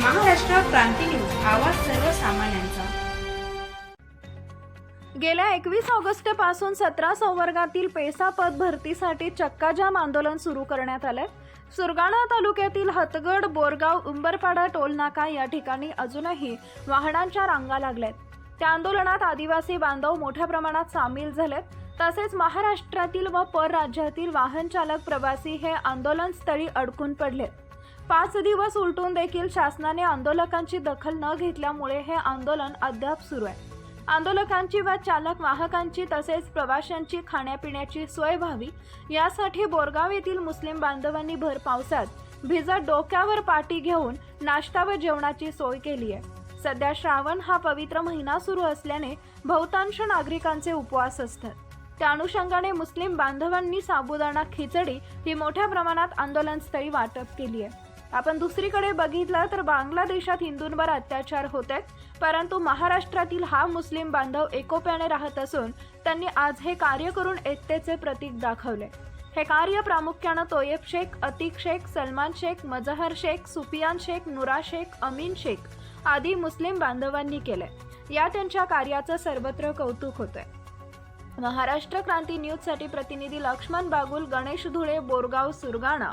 क्रांती news आवाज सर्वसामान्यांचा. गेल्या एकवीस ऑगस्टपासून सतरा संवर्गातील पेसा पद भरतीसाठी चक्काजाम आंदोलन सुरू करण्यात आलंय. सुरगाणा तालुक्यातील हतगड बोरगाव उंबरपाडा टोलनाका या ठिकाणी अजूनही वाहनांच्या रांगा लागल्यात. त्या आंदोलनात आदिवासी बांधव मोठ्या प्रमाणात सामील झालेत. तसेच महाराष्ट्रातील व परराज्यातील वाहन चालक प्रवासी हे आंदोलनस्थळी अडकून पडलेत. पाच दिवस उलटून देखील शासनाने आंदोलकांची दखल न घेतल्यामुळे हे आंदोलन अद्याप सुरू आहे. आंदोलकांची व चालक वाहकांची तसेच प्रवाशांची खाण्यापिण्याची सोय व्हावी यासाठी बोरगाव येथील मुस्लिम बांधवांनी भर पावसात भिजत डोक्यावर पाटी घेऊन नाश्ता व जेवणाची सोय केली आहे. सध्या श्रावण हा पवित्र महिना सुरू असल्याने बहुतांश नागरिकांचे उपवास असतात. त्या अनुषंगाने मुस्लिम बांधवांनी साबुदाणा खिचडी ही मोठ्या प्रमाणात आंदोलनस्थळी वाटप केली आहे. आपण दुसरीकडे बघितलं तर बांगलादेशात हिंदूंवर अत्याचार होत आहेत परंतु महाराष्ट्रातील हा मुस्लिम बांधव एकोप्याने राहत असून त्यांनी आज हे कार्य करून एकतेचे प्रतीक दाखवले. हे कार्य प्रामुख्यानं तोयब शेख अतिक शेख सलमान शेख मजहर शेख सुफियान शेख नुरा शेख अमीन शेख आदी मुस्लिम बांधवांनी केले. या त्यांच्या कार्याचं सर्वत्र कौतुक होतंय. महाराष्ट्र क्रांती न्यूजसाठी प्रतिनिधी लक्ष्मण बागुल गणेश धुळे बोरगाव सुरगाणा.